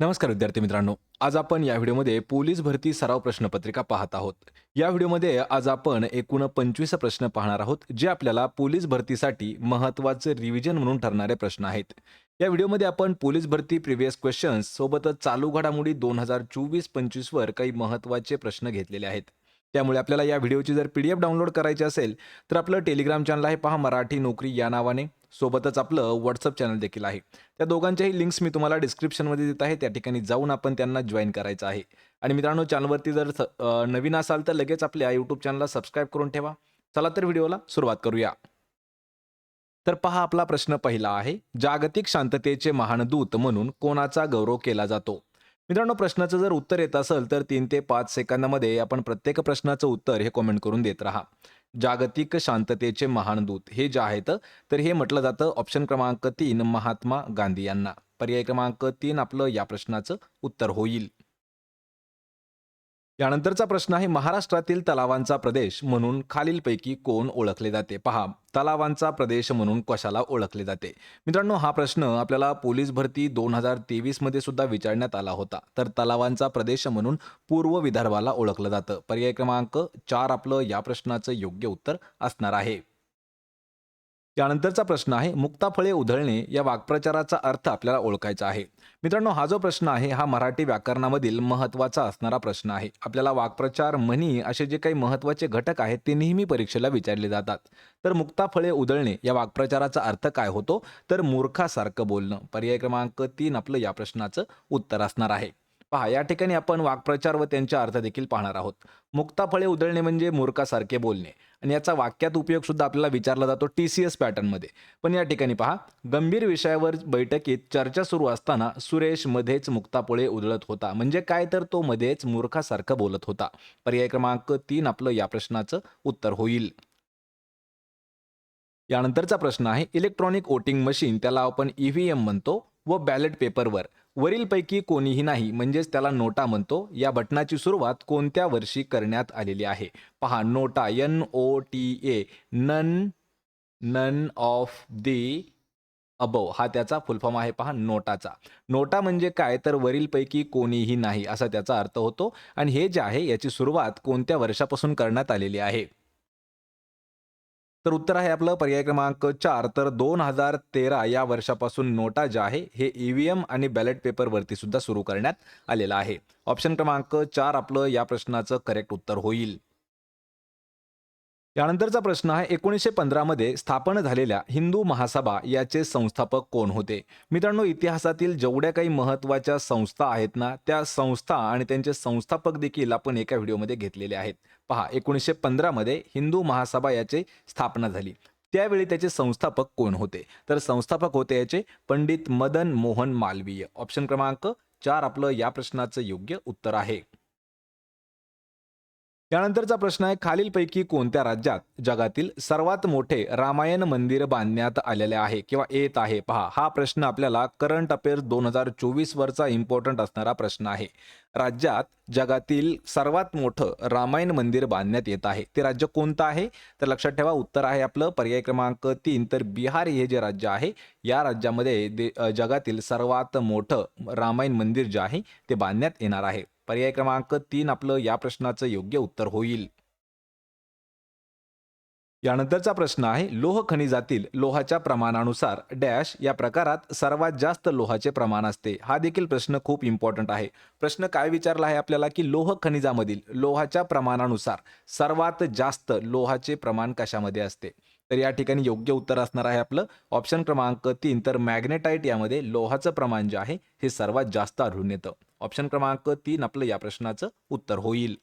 नमस्कार विद्यार्थी मित्रांनो. आज आपण या व्हिडिओमध्ये पोलीस भरती सराव प्रश्नपत्रिका पाहत आहोत. या व्हिडिओमध्ये आज आपण एकूण पंचवीस प्रश्न पाहणार आहोत जे आपल्याला पोलीस भरतीसाठी महत्त्वाचे रिव्हिजन म्हणून ठरणारे प्रश्न आहेत. या व्हिडिओमध्ये आपण पोलीस भरती प्रिव्हियस क्वेश्चन्स सोबतच चालू घडामोडी दोन हजार चोवीस पंचवीसवर काही महत्त्वाचे प्रश्न घेतलेले आहेत. त्यामुळे आपल्याला या व्हिडिओची जर पी डी एफ डाउनलोड करायची असेल तर आपलं टेलिग्राम चॅनल आहे पहा मराठी नोकरी या नावाने. सोबतच आपलं व्हॉट्सअप चॅनल देखील आहे. त्या दोघांच्याही लिंक्स मी तुम्हाला डिस्क्रिप्शनमध्ये देत आहे. त्या ठिकाणी जाऊन आपण त्यांना जॉईन करायचं आहे. आणि मित्रांनो चॅनलवरती जर नवीन असाल तर लगेच आपल्या यूट्यूब चॅनलला सबस्क्राईब करून ठेवा. चला तर व्हिडिओला सुरुवात करूया. तर पहा आपला प्रश्न पहिला आहे. जागतिक शांततेचे महान दूत म्हणून कोणाचा गौरव केला जातो? मित्रांनो प्रश्नाचं जर उत्तर येत असेल तर तीन ते पाच सेकंदामध्ये आपण प्रत्येक प्रश्नाचं उत्तर हे कॉमेंट करून देत राहा. जागतिक शांततेचे महान दूत हे जे आहेत तर हे म्हटलं जातं ऑप्शन क्रमांक तीन महात्मा गांधी यांना. पर्याय क्रमांक तीन आपलं या प्रश्नाचं उत्तर होईल. यानंतरचा प्रश्न आहे महाराष्ट्रातील तलावांचा प्रदेश म्हणून खालीलपैकी कोण ओळखले जाते? पहा तलावांचा प्रदेश म्हणून कशाला ओळखले जाते? मित्रांनो हा प्रश्न आपल्याला पोलीस भरती दोन हजार तेवीसमध्ये सुद्धा विचारण्यात आला होता. तर तलावांचा प्रदेश म्हणून पूर्व विदर्भाला ओळखलं जातं. पर्याय क्रमांक चार आपलं या प्रश्नाचं योग्य उत्तर असणार आहे. यानंतरचा प्रश्न आहे मुक्ताफळे उधळणे या वाक्प्रचाराचा अर्थ आपल्याला ओळखायचा आहे. मित्रांनो हा जो प्रश्न आहे हा मराठी व्याकरणामधील महत्त्वाचा असणारा प्रश्न आहे. आपल्याला वाक्प्रचार म्हणी असे जे काही महत्त्वाचे घटक आहेत ते नेहमी परीक्षेला विचारले जातात. तर मुक्ताफळे उधळणे या वाक्प्रचाराचा अर्थ काय होतो? तर मूर्खासारखं बोलणं. पर्याय क्रमांक तीन आपलं या प्रश्नाचं उत्तर असणार आहे. पहा या ठिकाणी आपण वाक्प्रचार व त्यांचे अर्थ देखील पाहणार आहोत. मुक्ताफळे उधळणे म्हणजे मूर्खासारखे बोलणे. आणि याचा वाक्यात उपयोग सुद्धा आपल्याला विचारला जातो टी सी एस पॅटर्नमध्ये पण या ठिकाणी पहा गंभीर विषयावर बैठकीत चर्चा सुरू असताना सुरेश मध्येच मुक्तापुळे उधळत होता. म्हणजे काय तर तो मध्येच मूर्खासारखं बोलत होता. पर्याय क्रमांक तीन आपलं या प्रश्नाचं उत्तर होईल. यानंतरचा प्रश्न आहे इलेक्ट्रॉनिक वोटिंग मशीन त्याला आपण ईव्हीएम म्हणतो व बॅलेट पेपरवर वरीलपैकी कोणीही नाही म्हणजेच त्याला नोटा म्हणतो. या बटनाची सुरुवात कोणत्या वर्षी करण्यात आलेली आहे? पहा NOTA N O T A none none of the above हा त्याचा फुलफॉर्म आहे पहा नोटाचा. नोटा म्हणजे काय? तर वरीलपैकी कोणीही नाही असा त्याचा अर्थ होतो. आणि हे जे आहे याची सुरुवात कोणत्या वर्षापासून करण्यात आलेली आहे? तर उत्तर आहे आपलं पर्याय क्रमांक चार. तर दोन हजार तेरा या वर्षापासून नोटा ज्या आहे हे ईव्हीएम आणि बॅलेट पेपरवरती सुद्धा सुरू करण्यात आलेलं आहे. ऑप्शन क्रमांक चार आपलं या प्रश्नाचं करेक्ट उत्तर होईल. यानंतरचा प्रश्न आहे एकोणीसशे पंधरामध्ये स्थापन झालेल्या हिंदू महासभा याचे संस्थापक कोण होते? मित्रांनो इतिहासातील जेवढ्या काही महत्त्वाच्या संस्था आहेत ना त्या संस्था आणि त्यांचे संस्थापक देखील आपण एका व्हिडिओमध्ये घेतलेले आहेत. पहा एकोणीसशे पंधरामध्ये हिंदू महासभा याचे स्थापना झाली. त्यावेळी त्याचे संस्थापक कोण होते? तर संस्थापक होते याचे पंडित मदन मोहन मालवीय. ऑप्शन क्रमांक चार आपलं या प्रश्नाचं योग्य उत्तर आहे. यानंतरचा प्रश्न आहे खालीलपैकी कोणत्या राज्यात जगातील सर्वात मोठे रामायण मंदिर बांधण्यात आलेले आहे किंवा येत आहे? पहा हा प्रश्न आपल्याला करंट अफेअर्स दोन हजार चोवीस वरचा इम्पॉर्टंट असणारा प्रश्न आहे. राज्यात जगातील सर्वात मोठं रामायण मंदिर बांधण्यात येत आहे. ते राज्य कोणतं आहे? तर लक्षात ठेवा उत्तर आहे आपलं पर्याय क्रमांक तीन. तर बिहार हे जे राज्य आहे या राज्यामध्ये दे जगातील सर्वात मोठं रामायण मंदिर जे आहे ते बांधण्यात येणार आहे. पर्याय क्रमांक तीन आपलं या प्रश्नाचं योग्य उत्तर होईल. यानंतरचा प्रश्न आहे लोह खनिजातील लोहाच्या प्रमाणानुसार डॅश या प्रकारात सर्वात जास्त लोहाचे प्रमाण असते. हा देखील प्रश्न खूप इम्पॉर्टंट आहे. प्रश्न काय विचारला आहे आपल्याला की लोह खनिजामधील लोहाच्या प्रमाणानुसार सर्वात जास्त लोहाचे प्रमाण कशामध्ये असते? तर या ठिकाणी योग्य उत्तर असणार आहे आपलं. ऑप्शन क्रमांक तीन तर मॅग्नेटाईट यामध्ये लोहाचं प्रमाण जे आहे हे सर्वात जास्त आढळून येतं. ऑप्शन क्रमांक तीन आपलं या प्रश्नाचं उत्तर होईल.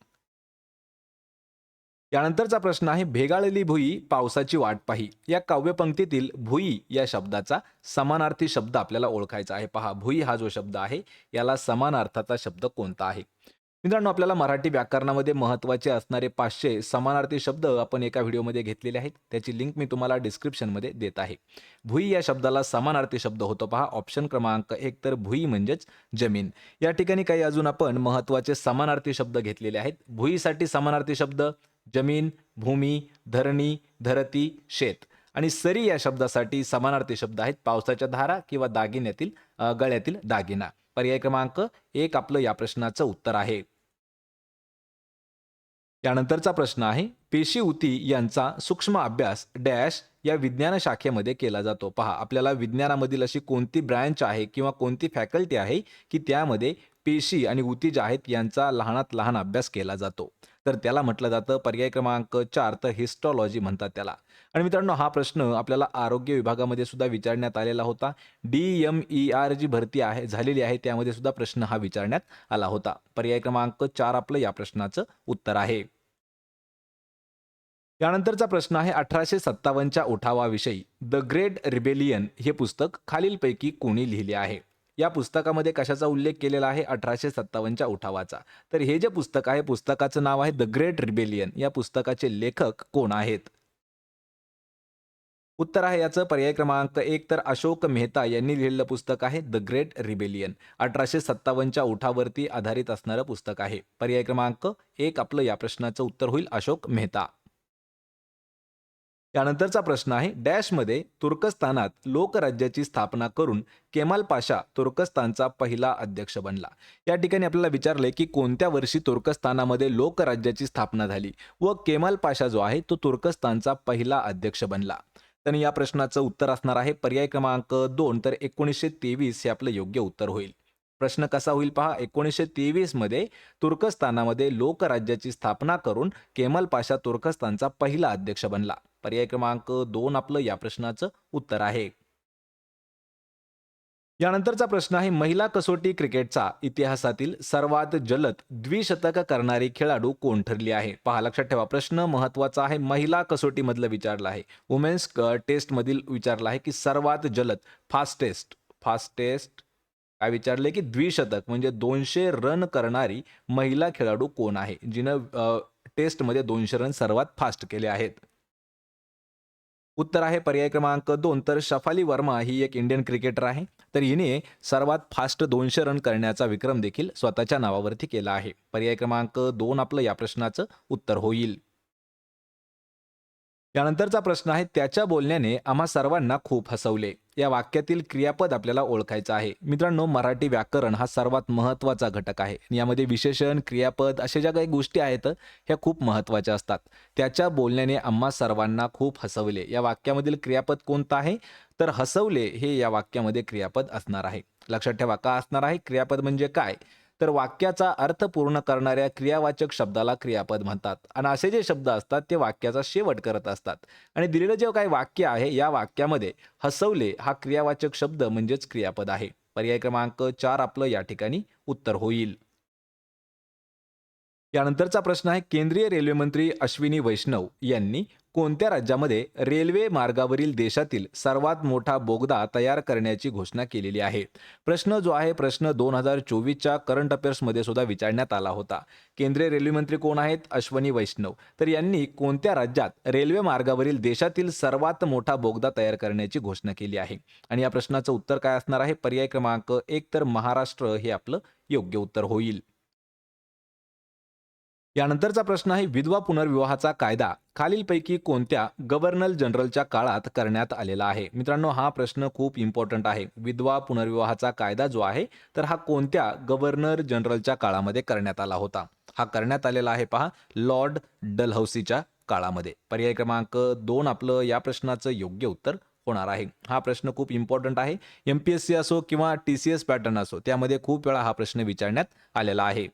यानंतरचा प्रश्न आहे भेगाळली भुई पावसाची वाट पाही. या काव्यपंक्तीतील भुई या शब्दाचा समानार्थी शब्द आपल्याला ओळखायचा आहे. पहा भुई हा जो शब्द आहे याला समानार्थाचा शब्द कोणता आहे? मित्रांनो आपल्याला मराठी व्याकरणामध्ये महत्त्वाचे असणारे पाचशे समानार्थी शब्द आपण एका व्हिडिओमध्ये घेतलेले आहेत. त्याची लिंक मी तुम्हाला डिस्क्रिप्शनमध्ये देत आहे. भुई या शब्दाला समानार्थी शब्द होतो पहा. ऑप्शन क्रमांक एक तर भुई म्हणजेच जमीन. या ठिकाणी काही अजून आपण महत्त्वाचे समानार्थी शब्द घेतलेले आहेत. भुईसाठी समानार्थी शब्द जमीन भूमी धरणी धरती शेत. आणि सरी या शब्दासाठी समानार्थी शब्द आहेत. पावसाच्या धारा किंवा दागिन्यातील गळ्यातील दागिना. पर्याय क्रमांक एक आपलं या प्रश्नाचं उत्तर आहे. यानंतरचा प्रश्न आहे पेशी उती यांचा सूक्ष्म अभ्यास डॅश या विज्ञान शाखेमध्ये केला जातो. पहा आपल्याला विज्ञानामधील अशी कोणती ब्रँच आहे किंवा कोणती फॅकल्टी आहे की त्यामध्ये पेशी आणि उती ज्या आहेत यांचा लहानात लहान अभ्यास केला जातो. तर त्याला म्हटलं जातं पर्याय क्रमांक चार तर हिस्टॉलॉजी म्हणतात त्याला. आणि मित्रांनो हा प्रश्न आपल्याला आरोग्य विभागामध्ये सुद्धा विचारण्यात आलेला होता. D M E R G भरती आहे झालेली आहे त्यामध्ये सुद्धा प्रश्न हा विचारण्यात आला होता. पर्याय क्रमांक चार आपलं या प्रश्नाचं उत्तर आहे. यानंतरचा प्रश्न आहे अठराशे सत्तावन्नच्या उठावाविषयी. द ग्रेट रिबेलियन हे पुस्तक खालीलपैकी कोणी लिहिले आहे? या पुस्तकामध्ये कशाचा उल्लेख केलेला आहे? अठराशे सत्तावन्नच्या उठावाचा. तर हे जे पुस्तक आहे पुस्तकाचं नाव आहे द ग्रेट रिबेलियन या पुस्तकाचे लेखक कोण आहेत? उत्तर आहे याचं. पर्याय क्रमांक एक तर अशोक मेहता यांनी लिहिलेलं पुस्तक आहे द ग्रेट रिबेलियन अठराशे सत्तावन्नच्या उठावरती आधारित असणारं पुस्तक आहे. पर्याय क्रमांक एक आपलं या प्रश्नाचं उत्तर होईल अशोक मेहता. त्यानंतरचा प्रश्न आहे डॅशमध्ये तुर्कस्तानात लोकराज्याची स्थापना करून केमाल पाशा तुर्कस्तानचा पहिला अध्यक्ष बनला. या ठिकाणी आपल्याला विचारले की कोणत्या वर्षी तुर्कस्तानामध्ये लोकराज्याची स्थापना झाली व केमाल पाशा जो आहे तो तुर्कस्तानचा पहिला अध्यक्ष बनला. तर या प्रश्नाचं उत्तर असणार आहे. पर्याय क्रमांक दोन तर एकोणीसशे तेवीस हे आपलं योग्य उत्तर होईल. प्रश्न कसा होईल पहा. एकोणीसशे तेवीसमध्ये तुर्कस्तानामध्ये लोकराज्याची स्थापना करून केमल पाशा तुर्कस्तानचा पहिला अध्यक्ष बनला. पर्याय क्रमांक दोन आपलं या प्रश्नाचं उत्तर आहे. यानंतरचा प्रश्न आहे महिला कसोटी क्रिकेटचा. इतिहासातील सर्वात जलद द्विशतक करणारी खेळाडू कोण ठरली आहे? पहा लक्षात ठेवा प्रश्न महत्त्वाचा आहे महिला कसोटीमधलं विचारला आहे. वुमेन्स टेस्टमधील विचारला आहे की सर्वात जलद फास्टेस्ट फास्टेस्ट काय विचारले की द्विशतक म्हणजे दोनशे रन करणारी महिला खेळाडू कोण आहे? जिनं टेस्टमध्ये दोनशे रन सर्वात फास्ट केले आहेत. उत्तर आहे पर्याय क्रमांक दोन तर शफाली वर्मा ही एक इंडियन क्रिकेटर आहे. तर हिने सर्वात फास्ट दोनशे रन करण्याचा विक्रम देखील स्वतःच्या नावावरती केला आहे. पर्याय क्रमांक दोन आपलं या प्रश्नाचं उत्तर होईल. यानंतरचा प्रश्न आहे त्याच्या बोलण्याने आम्हा सर्वांना खूप हसवले. या वाक्यातील क्रियापद आपल्याला ओळखायचं आहे. मित्रांनो मराठी व्याकरण हा सर्वात महत्त्वाचा घटक आहे. यामध्ये विशेषण क्रियापद अशा ज्या काही गोष्टी आहेत ह्या खूप महत्त्वाच्या असतात. त्याच्या बोलण्याने आम्हा सर्वांना खूप हसवले. या वाक्यामधील क्रियापद कोणतं आहे? तर हसवले हे या वाक्यामध्ये क्रियापद असणार आहे. लक्षात ठेवा का असणार आहे? क्रियापद म्हणजे काय? तर वाक्याचा अर्थ पूर्ण करणाऱ्या क्रियावाचक शब्दाला क्रियापद म्हणतात. आणि असे जे शब्द असतात ते वाक्याचा शेवट करत असतात. आणि दिलेलं जे काही वाक्य आहे या वाक्यामध्ये हसवले हा क्रियावाचक शब्द म्हणजेच क्रियापद आहे. पर्याय क्रमांक चार आपलं या ठिकाणी उत्तर होईल. यानंतरचा प्रश्न आहे केंद्रीय रेल्वेमंत्री अश्विनी वैष्णव यांनी कोणत्या राज्यामध्ये रेल्वे मार्गावरील देशातील सर्वात मोठा बोगदा तयार करण्याची घोषणा केलेली आहे? प्रश्न जो आहे प्रश्न दोन हजार चोवीसच्या करंट अफेअर्समध्ये सुद्धा विचारण्यात आला होता. केंद्रीय रेल्वेमंत्री कोण आहेत? अश्वनी वैष्णव. तर यांनी कोणत्या राज्यात रेल्वे मार्गावरील देशातील सर्वात मोठा बोगदा तयार करण्याची घोषणा केली आहे? आणि या प्रश्नाचं उत्तर काय असणार आहे? पर्याय क्रमांक एक तर महाराष्ट्र हे आपलं योग्य उत्तर होईल. यानंतरचा प्रश्न आहे विधवा पुनर्विवाहाचा कायदा. खालीलपैकी कोणत्या गव्हर्नर जनरलच्या काळात करण्यात आलेला आहे? मित्रांनो हा प्रश्न खूप इम्पॉर्टंट आहे. विधवा पुनर्विवाहाचा कायदा जो आहे तर हा कोणत्या गव्हर्नर जनरलच्या काळामध्ये करण्यात आला होता? हा करण्यात आलेला आहे पहा लॉर्ड डलहौसीच्या काळामध्ये. पर्याय क्रमांक दोन आपलं या प्रश्नाचं योग्य उत्तर होणार आहे. हा प्रश्न खूप इम्पॉर्टंट आहे. एम पी एस सी असो किंवा टी सी एस पॅटर्न असो त्यामध्ये खूप वेळा हा प्रश्न विचारण्यात आलेला आहे.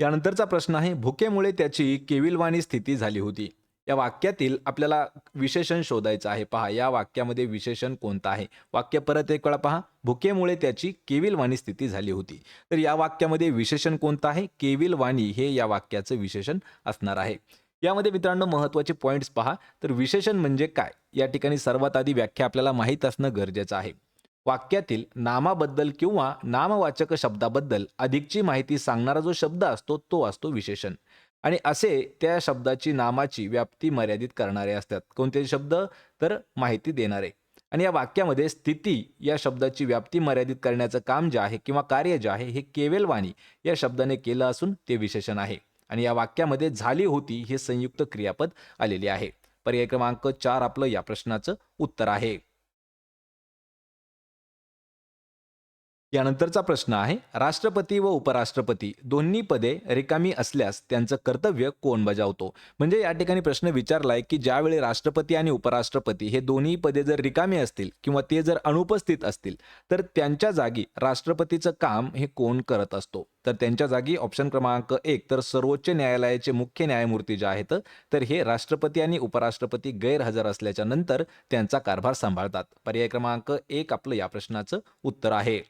यानंतरचा प्रश्न आहे भुकेमुळे त्याची केविलवाणी स्थिती झाली होती. या वाक्यातील आपल्याला विशेषण शोधायचं आहे. पहा या वाक्यामध्ये विशेषण कोणतं आहे? वाक्य परत एक वेळा पहा. भुकेमुळे त्याची केविलवाणी स्थिती झाली होती. तर या वाक्यामध्ये विशेषण कोणतं आहे? केविलवाणी हे या वाक्याचं विशेषण असणार आहे. यामध्ये मित्रांनो महत्त्वाचे पॉईंट्स पहा. तर विशेषण म्हणजे काय? या ठिकाणी सर्वात आधी व्याख्या आपल्याला माहीत असणं गरजेचं आहे. वाक्यातील नामाबद्दल किंवा नामवाचक शब्दाबद्दल अधिकची माहिती सांगणारा जो शब्द असतो तो असतो विशेषण. आणि असे त्या शब्दाची नामाची व्याप्ती मर्यादित करणारे असतात. कोणते शब्द? तर माहिती देणारे. आणि या वाक्यामध्ये स्थिती या शब्दाची व्याप्ती मर्यादित करण्याचं काम जे आहे किंवा कार्य जे आहे हे केवेलवाणी या शब्दाने केलं असून ते विशेषण आहे. आणि या वाक्यामध्ये झाली होती हे संयुक्त क्रियापद आलेले आहे. पर्याय क्रमांक चार आपलं या प्रश्नाचं उत्तर आहे. यानंतरचा प्रश्न आहे राष्ट्रपती व उपराष्ट्रपती दोन्ही पदे रिकामी असल्यास त्यांचं कर्तव्य कोण बजावतो? म्हणजे या ठिकाणी प्रश्न विचारलाय की ज्यावेळी राष्ट्रपती आणि उपराष्ट्रपती हे दोन्ही पदे जर रिकामी असतील किंवा ते जर अनुपस्थित असतील तर त्यांच्या जागी राष्ट्रपतीचं काम हे कोण करत असतो? तर त्यांच्या जागी ऑप्शन क्रमांक एक तर सर्वोच्च न्यायालयाचे मुख्य न्यायमूर्ती जे आहेत तर हे राष्ट्रपती आणि उपराष्ट्रपती गैरहजर असल्याच्या नंतर त्यांचा कारभार सांभाळतात. पर्याय क्रमांक एक आपलं या प्रश्नाचं उत्तर आहे.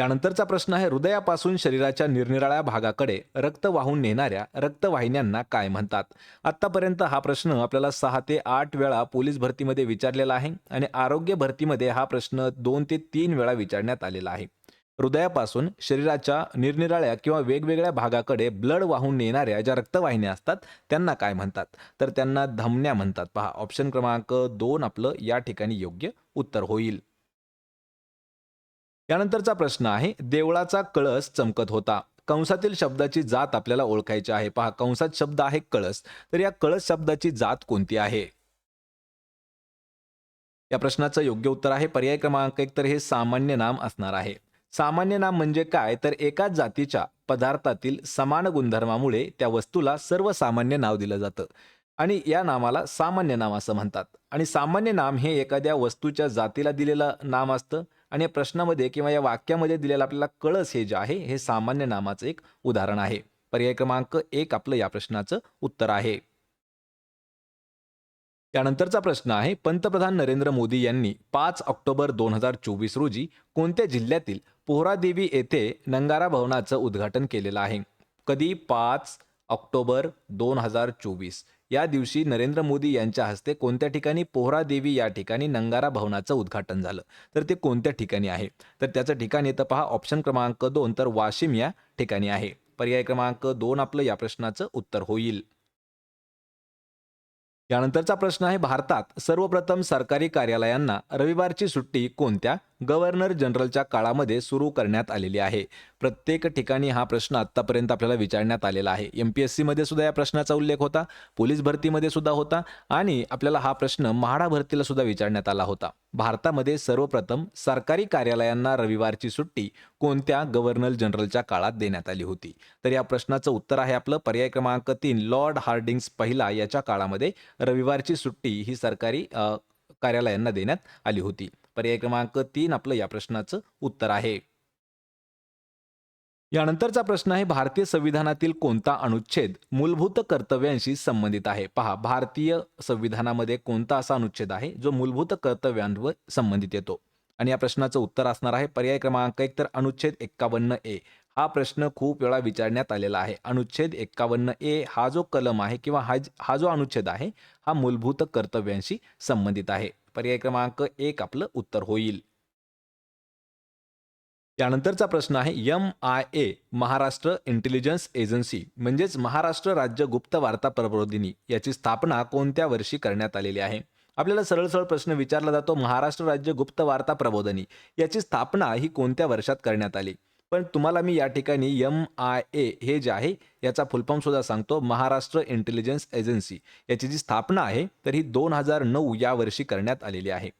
त्यानंतरचा प्रश्न आहे हृदयापासून शरीराच्या निरनिराळ्या भागाकडे रक्त वाहून नेणाऱ्या रक्तवाहिन्यांना काय म्हणतात? आत्तापर्यंत हा प्रश्न आपल्याला सहा ते आठ वेळा पोलीस भरतीमध्ये विचारलेला आहे आणि आरोग्य भरतीमध्ये हा प्रश्न दोन ते तीन वेळा विचारण्यात आलेला आहे. हृदयापासून शरीराच्या निरनिराळ्या किंवा वेगवेगळ्या भागाकडे ब्लड वाहून नेणाऱ्या ज्या रक्तवाहिन्या असतात त्यांना काय म्हणतात? तर त्यांना धमन्या म्हणतात. पहा ऑप्शन क्रमांक दोन आपलं या ठिकाणी योग्य उत्तर होईल. यानंतरचा प्रश्न आहे देवळाचा कळस चमकत होता. कंसातील शब्दाची जात आपल्याला ओळखायची आहे. पहा कंसात शब्द आहे कळस. तर या कळस शब्दाची जात कोणती आहे? या प्रश्नाचं योग्य उत्तर आहे. पर्याय क्रमांक एक तर हे सामान्य नाम असणार आहे. सामान्य नाम म्हणजे काय? तर एकाच जातीच्या पदार्थातील समान गुणधर्मामुळे त्या वस्तूला सर्वसामान्य नाव दिलं जातं. आणि या नामाला सामान्य नाम असं म्हणतात. आणि सामान्य नाम हे एखाद्या वस्तूच्या जातीला दिलेलं नाम असतं. आणि या प्रश्नामध्ये किंवा या वाक्यामध्ये दिलेलं आपल्याला कळस हे जे आहे हे सामान्य नामाचं एक उदाहरण आहे. पर्याय क्रमांक एक आपलं या प्रश्नाचं उत्तर आहे. त्यानंतरचा प्रश्न आहे पंतप्रधान नरेंद्र मोदी यांनी पाच ऑक्टोबर दोन हजार चोवीस रोजी कोणत्या जिल्ह्यातील पोहरादेवी येथे नंगारा भवनाचं उद्घाटन केलेलं आहे? कधी पाच ऑक्टोबर दोन हजार चोवीस या दिवशी नरेंद्र मोदी यांच्या हस्ते कोणत्या ठिकाणी पोहरादेवी या ठिकाणी नंगारा भवनाचं उद्घाटन झालं? तर ते कोणत्या ठिकाणी आहे? तर त्याचं ठिकाण येतं पहा ऑप्शन क्रमांक दोन तर वाशिम या ठिकाणी आहे. पर्याय क्रमांक दोन आपलं या प्रश्नाचं उत्तर होईल. यानंतरचा प्रश्न आहे भारतात सर्वप्रथम सरकारी कार्यालयांना रविवारची सुट्टी कोणत्या? गव्हर्नर जनरलच्या काळामध्ये सुरू करण्यात आलेली आहे. प्रत्येक ठिकाणी हा प्रश्न आत्तापर्यंत आपल्याला विचारण्यात आलेला आहे. एम पी एस सीमध्ये सुद्धा या प्रश्नाचा उल्लेख होता. पोलीस भरतीमध्ये सुद्धा होता. आणि आपल्याला हा प्रश्न म्हाडा भरतीला सुद्धा विचारण्यात आला होता. भारतामध्ये सर्वप्रथम सरकारी कार्यालयांना रविवारची सुट्टी कोणत्या गव्हर्नर जनरलच्या काळात देण्यात आली होती? तर या प्रश्नाचं उत्तर आहे आपलं. पर्याय क्रमांक तीन लॉर्ड हार्डिंग्स पहिला याच्या काळामध्ये रविवारची सुट्टी ही सरकारी कार्यालयांना देण्यात आली होती. पर्याय क्रमांक तीन आपलं या प्रश्नाचं उत्तर आहे. यानंतरचा प्रश्न आहे भारतीय संविधानातील कोणता अनुच्छेद मूलभूत कर्तव्यांशी संबंधित आहे? पहा भारतीय संविधानामध्ये कोणता असा अनुच्छेद आहे जो मूलभूत कर्तव्यांवर संबंधित येतो? आणि या प्रश्नाचं उत्तर असणार आहे पर्याय क्रमांक एक तर अनुच्छेद एक्कावन्न ए. हा प्रश्न खूप वेळा विचारण्यात आलेला आहे. अनुच्छेद एक्कावन्न ए हा जो कलम आहे किंवा हा हा जो अनुच्छेद आहे हा मूलभूत कर्तव्यांशी संबंधित आहे. पर्याय क्रमांक एक आपलं उत्तर होईल. त्यानंतरचा प्रश्न आहे M I A Maharashtra intelligence agency म्हणजेच महाराष्ट्र राज्य गुप्त वार्ता प्रबोधिनी याची स्थापना कोणत्या वर्षी करण्यात आलेली आहे? आपल्याला सरळ सरळ प्रश्न विचारला जातो महाराष्ट्र राज्य गुप्त वार्ता प्रबोधनी याची स्थापना ही कोणत्या वर्षात करण्यात आली? पण तुम्हाला मी या ठिकाणी एम आय ए हे जे आहे याचा फुलफॉर्म सुद्धा सांगतो महाराष्ट्र इंटेलिजन्स एजन्सी याची जी स्थापना आहे तर ही दोन हजार नऊ या वर्षी करण्यात आलेली आहे.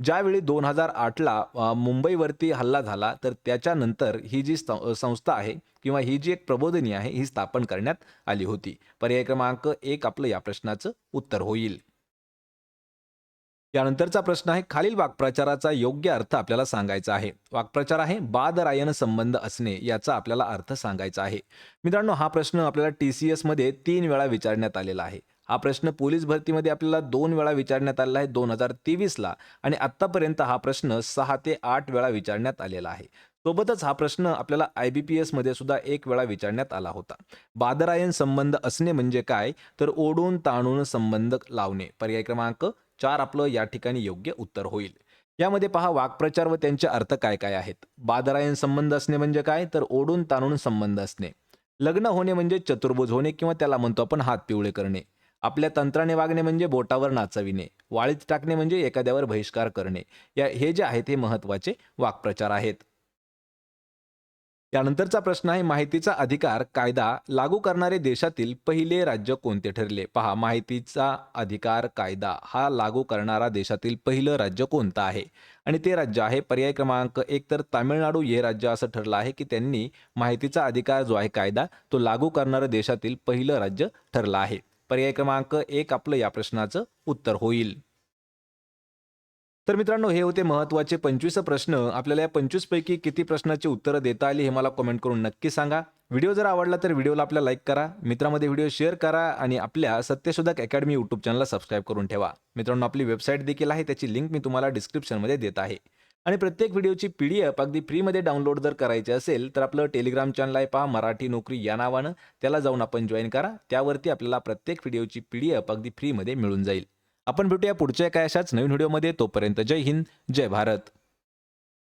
ज्यावेळी दोन हजार आठला मुंबईवरती हल्ला झाला तर त्याच्यानंतर ही जी संस्था आहे किंवा ही जी एक प्रबोधनी आहे ही स्थापन करण्यात आली होती. पर्याय क्रमांक एक आपलं या प्रश्नाचं उत्तर होईल. यानंतरचा प्रश्न आहे खालील वाक्प्रचाराचा योग्य अर्थ आपल्याला सांगायचा आहे. वाक्प्रचार आहे बादरायन संबंध असणे याचा आपल्याला अर्थ सांगायचा आहे. मित्रांनो हा प्रश्न आपल्याला टी सी एसमध्ये तीन वेळा विचारण्यात आलेला आहे. हा प्रश्न पोलीस भरतीमध्ये आपल्याला दोन वेळा विचारण्यात आलेला आहे दोन हजार तेवीसला आणि आत्तापर्यंत हा प्रश्न सहा ते आठ वेळा विचारण्यात आलेला आहे. सोबतच हा प्रश्न आपल्याला आय बी पी एसमध्ये सुद्धा एक वेळा विचारण्यात आला होता. बादरायन संबंध असणे म्हणजे काय? तर ओढून ताणून संबंध लावणे. पर्याय क्रमांक चार आपलं या ठिकाणी योग्य उत्तर होईल. यामध्ये पहा वाक्प्रचार व त्यांचे अर्थ काय काय आहेत? बादरायन संबंध असणे म्हणजे काय? तर ओढून ताणून संबंध असणे. लग्न होणे म्हणजे चतुर्भुज होणे किंवा त्याला म्हणतो आपण हात पिवळे करणे. आपल्या तंत्राने वागणे म्हणजे बोटावर नाचविणे. वाळीत टाकणे म्हणजे एखाद्यावर बहिष्कार करणे. या हे जे आहेत हे महत्त्वाचे वाक्प्रचार आहेत. यानंतरचा प्रश्न आहे माहितीचा अधिकार कायदा लागू करणारे देशातील पहिले राज्य कोणते ठरले? पहा माहितीचा अधिकार कायदा हा लागू करणारा देशातील पहिलं राज्य कोणतं आहे? आणि ते राज्य आहे पर्याय क्रमांक एक तर तामिळनाडू. हे राज्य असं ठरलं आहे की त्यांनी माहितीचा अधिकार जो आहे कायदा तो लागू करणारं देशातील पहिलं राज्य ठरलं आहे. पर्याय क्रमांक एक आपलं या प्रश्नाचं उत्तर होईल. तर मित्रांनो हे होते महत्त्वाचे पंचवीस प्रश्न. आपल्याला या पंचवीस पैकी किती प्रश्नाची उत्तरं देता आली हे मला कमेंट करून नक्की सांगा. व्हिडिओ जर आवडला तर व्हिडिओला आपल्या लाईक करा मित्रामध्ये व्हिडिओ शेअर करा आणि आपल्या सत्यशोधक अकॅडमी यूट्यूब चॅनलला सबस्क्राईब करून ठेवा. मित्रांनो आपली वेबसाईट देखील आहे त्याची लिंक मी तुम्हाला डिस्क्रिप्शनमध्ये देत आहे. आणि प्रत्येक व्हिडिओची पी डी एफ अगदी फ्रीमध्ये डाउनलोड जर करायची असेल तर आपलं टेलिग्राम चॅनल आहे पहा मराठी नोकरी या नावानं. त्याला जाऊन आपण जॉईन करा. त्यावरती आपल्याला प्रत्येक व्हिडिओची पी डी एफ अगदी फ्रीमध्ये मिळून जाईल. आपण भेटूया पुढच्या काय अशाच नवीन व्हिडिओमध्ये. तोपर्यंत जय हिंद जय भारत.